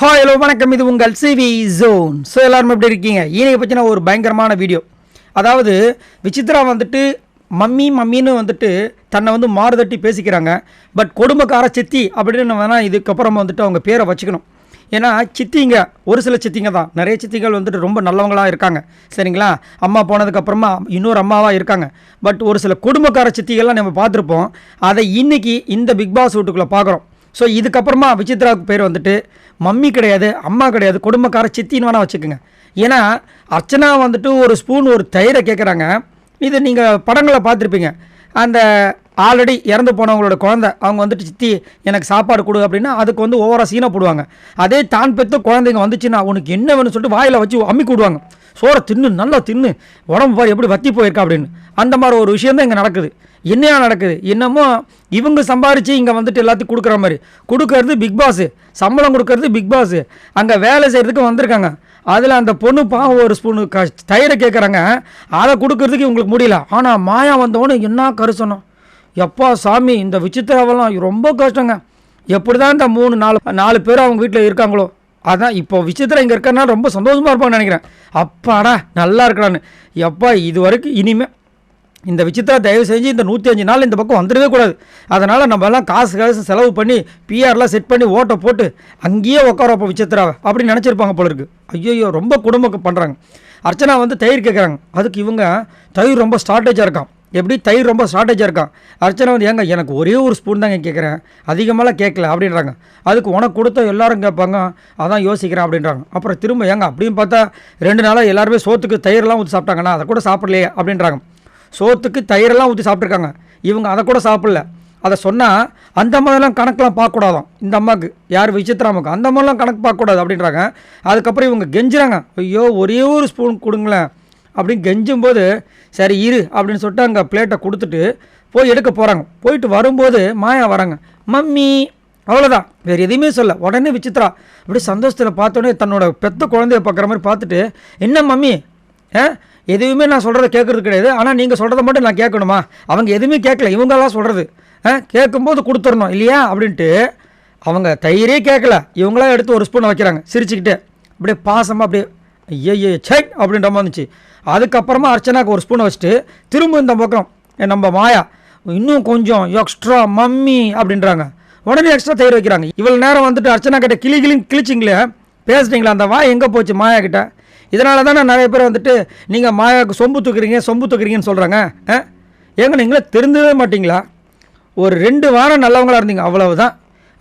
Hi hello வணக்கம். இது உங்கள் சிவி ஜோன் ஸோ எல்லாரும் எப்படி இருக்கீங்க? ஈனையை பற்றின ஒரு பயங்கரமான வீடியோ அதாவது விசித்ரா வந்துட்டு மம்மி மம்மின்னு வந்துட்டு தன்னை வந்து மாறுதட்டி பேசிக்கிறாங்க. பட் கொடுமைக்கார சித்தி அப்படின்னு வேணால் இதுக்கப்புறம் வந்துட்டு அவங்க பேரை வச்சுக்கணும். ஏன்னா சித்திங்க ஒரு சில சித்திங்க தான். நிறைய சித்திகள் வந்துட்டு ரொம்ப நல்லவங்களாக இருக்காங்க. சரிங்களா? அம்மா போனதுக்கப்புறமா இன்னொரு அம்மாவாக இருக்காங்க. பட் ஒரு சில குடும்பக்கார சித்திகள்லாம் நம்ம பார்த்துருப்போம். அதை இன்றைக்கி இந்த பிக் பாஸ் வீட்டுக்குள்ளே பார்க்குறோம். ஸோ இதுக்கப்புறமா விசித்ராவுக்கு பேர் வந்துட்டு மம்மி கிடையாது அம்மா கிடையாது குடும்பக்கார சித்தின்னு வேணால் வச்சுக்கோங்க. ஏன்னா அர்ச்சனா வந்துட்டு ஒரு ஸ்பூன் ஒரு தயிரை கேட்குறாங்க இது நீங்கள் படங்களை பார்த்துருப்பீங்க. அந்த ஆல்ரெடி இறந்து போனவங்களோட குழந்தை அவங்க வந்துட்டு சித்தி எனக்கு சாப்பாடு கொடு அப்படின்னா அதுக்கு வந்து ஓவராக சீனை போடுவாங்க. அதே தான் பெற்ற குழந்தைங்க வந்துச்சுன்னா உனக்கு என்ன வேணும்னு சொல்லிட்டு வாயில் வச்சு அம்மி கூடுவாங்க. சோறை தின்னு நல்லா தின்னு உடம்பு பாரு எப்படி வத்தி போயிருக்கா அப்படின்னு. அந்த மாதிரி ஒரு விஷயம் தான் இங்கே நடக்குது. என்னையா நடக்குது? என்னமோ இவங்க சம்பாரித்து இங்கே வந்துட்டு எல்லாத்தையும் கொடுக்குற மாதிரி. கொடுக்கறது பிக் பாஸு. சம்பளம் கொடுக்கறது பிக் பாஸு. அங்கே வேலை செய்கிறதுக்கு வந்திருக்காங்க. அதில் அந்த பொண்ணு பாவம் ஒரு ஸ்பூனு க தயிரை கேட்குறாங்க அதை கொடுக்கறதுக்கு இவங்களுக்கு முடியல. ஆனால் மாயா வந்தவொடனே என்ன கருசனம் எப்பா சாமி இந்த விசித்ராவெல்லாம் ரொம்ப கஷ்டங்க. எப்படி தான் இந்த மூணு நாலு நாலு பேர் அவங்க வீட்டில் இருக்காங்களோ அதான் இப்போ விசித்திரம் இங்கே இருக்கறனால ரொம்ப சந்தோஷமாக இருப்பான்னு நினைக்கிறேன். அப்பாடா நல்லா இருக்கிறான்னு எப்பா இது வரைக்கும் இனிமேல் இந்த விசித்திரா தயவு செஞ்சு இந்த நூற்றி அஞ்சு நாள் இந்த பக்கம் வந்துடவே கூடாது. அதனால் நம்ம எல்லாம் காசு காசு செலவு பண்ணி பிஆர்லாம் செட் பண்ணி ஓட்டை போட்டு அங்கேயே உட்கார வைப்போம் விசித்திராவை. அப்படின்னு நினச்சிருப்பாங்க போல இருக்கு. ஐயோ ரொம்ப குடும்பம் பண்ணுறாங்க அர்ச்சனா வந்து தயிர் கேட்குறாங்க அதுக்கு இவங்க தயிர் ரொம்ப ஸ்டார்டேஜாக இருக்கான் எப்படி தயிர் ரொம்ப ஷார்ட்டேஜாக இருக்கான் அர்ச்சனை வந்து ஏங்க எனக்கு ஒரே ஒரு ஸ்பூன் தாங்க கேட்குறேன் அதிகமாகலாம் கேட்கல அப்படின்றாங்க. அதுக்கு உனக்கு கொடுத்த எல்லாரும் கேட்பாங்க. அதான் யோசிக்கிறேன் அப்படின்றாங்க. அப்புறம் திரும்ப ஏங்க அப்படின்னு பார்த்தா ரெண்டு நாளாக எல்லாருமே சோத்துக்கு தயிரெல்லாம் ஊற்றி சாப்பிட்டாங்கண்ணா அதை கூட சாப்பிட்லையே அப்படின்றாங்க. சோத்துக்கு தயிரெல்லாம் ஊற்றி சாப்பிட்ருக்காங்க இவங்க அதை கூட சாப்பிடல. அதை சொன்னால் அந்த மாதிரிலாம் கணக்கெலாம் பார்க்கக்கூடாதாம் இந்த அம்மாவுக்கு யார் விசித்ராமுக்கு அந்த மாதிரிலாம் கணக்கு பார்க்கக்கூடாது அப்படின்றாங்க. அதுக்கப்புறம் இவங்க கெஞ்சுறாங்க. ஐயோ ஒரே ஒரு ஸ்பூன் கொடுங்களேன். அப்படின்னு கெஞ்சும்போது சரி இரு அப்படின்னு சொல்லிட்டு அங்கே பிளேட்டை கொடுத்துட்டு போய் எடுக்க போகிறாங்க போயிட்டு வரும்போது மாயா வராங்க. மம்மி அவ்வளோதான் வேறு எதுவுமே சொல்ல. உடனே விசித்ரா அப்படியே சந்தோஷத்தில் பார்த்தோன்னே தன்னோட பெத்த குழந்தைய பார்க்குற மாதிரி பார்த்துட்டு என்ன மம்மி? ஆ எதுவுமே நான் சொல்கிறத கேட்குறது கிடையாது. ஆனால் நீங்கள் சொல்கிறத மட்டும் நான் கேட்கணுமா? அவங்க எதுவுமே கேட்கல. இவங்கெல்லாம் சொல்கிறது ஆ கேட்கும்போது கொடுத்துடணும் இல்லையா? அப்படின்ட்டு அவங்க தயிரே கேட்கல. இவங்களாம் எடுத்து ஒரு ஸ்பூனை வைக்கிறாங்க சிரிச்சுக்கிட்டு. அப்படியே பாசமாக அப்படியே ஐயோ சை அப்படின்ற மாதிரி இருந்துச்சு. அதுக்கப்புறமா அர்ச்சனாக்கு ஒரு ஸ்பூனை வச்சுட்டு திரும்ப இந்த பக்கம் நம்ம மாயா இன்னும் கொஞ்சம் எக்ஸ்ட்ரா மம்மி அப்படின்றாங்க. உடனே எக்ஸ்ட்ரா தயிர் வைக்கிறாங்க. இவ்வளோ நேரம் வந்துட்டு அர்ச்சனா கிட்ட கிளி கிளி கிழிச்சிங்களே பேசுனீங்களா அந்த வாய் எங்கே போச்சு மாயா கிட்ட? இதனால தானே நிறைய பேர் வந்துட்டு நீங்கள் மாயாவுக்கு சொம்பு தூக்குறீங்க சொம்பு தூக்குறீங்கன்னு சொல்கிறாங்க ஏங்க நீங்களே தெரிஞ்சவே மாட்டிங்களா? ஒரு ரெண்டு வாரம் நல்லவங்களாக இருந்தீங்க அவ்வளவுதான்.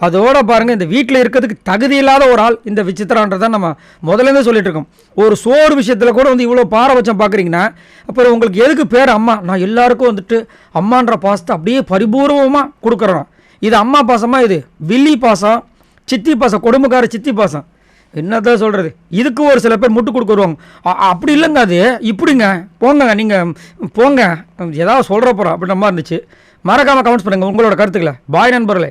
அதோட பாருங்க இந்த வீட்டில் இருக்கிறதுக்கு தகுதி இல்லாத ஒரு ஆள் இந்த விசித்திரான்றதை நம்ம முதலேருந்தே சொல்லிட்டு இருக்கோம். ஒரு சோறு விஷயத்தில் கூட வந்து இவ்வளோ பாரபட்சம் பார்க்குறீங்கன்னா அப்புறம் உங்களுக்கு எதுக்கு பேர் அம்மா? நான் எல்லாருக்கும் வந்துட்டு அம்மான்ற பாசத்தை அப்படியே பரிபூர்வமாக கொடுக்குறோம். இது அம்மா பாசமாக இது? வில்லி பாசம் சித்தி பாசம் குடும்பக்கார சித்தி பாசம். என்னதான் சொல்கிறது இதுக்கு ஒரு சில பேர் முட்டு கொடுக்குருவாங்க அப்படி இல்லைங்க அது. இப்படிங்க. போங்க நீங்கள் போங்க. ஏதாவது சொல்கிற போகிறோம் அப்படின்ற மாதிரி இருந்துச்சு. மறக்காமல் கமெண்ட்ஸ் பண்ணுங்கள் உங்களோட கருத்துக்களை. பாய் நண்பர்களே.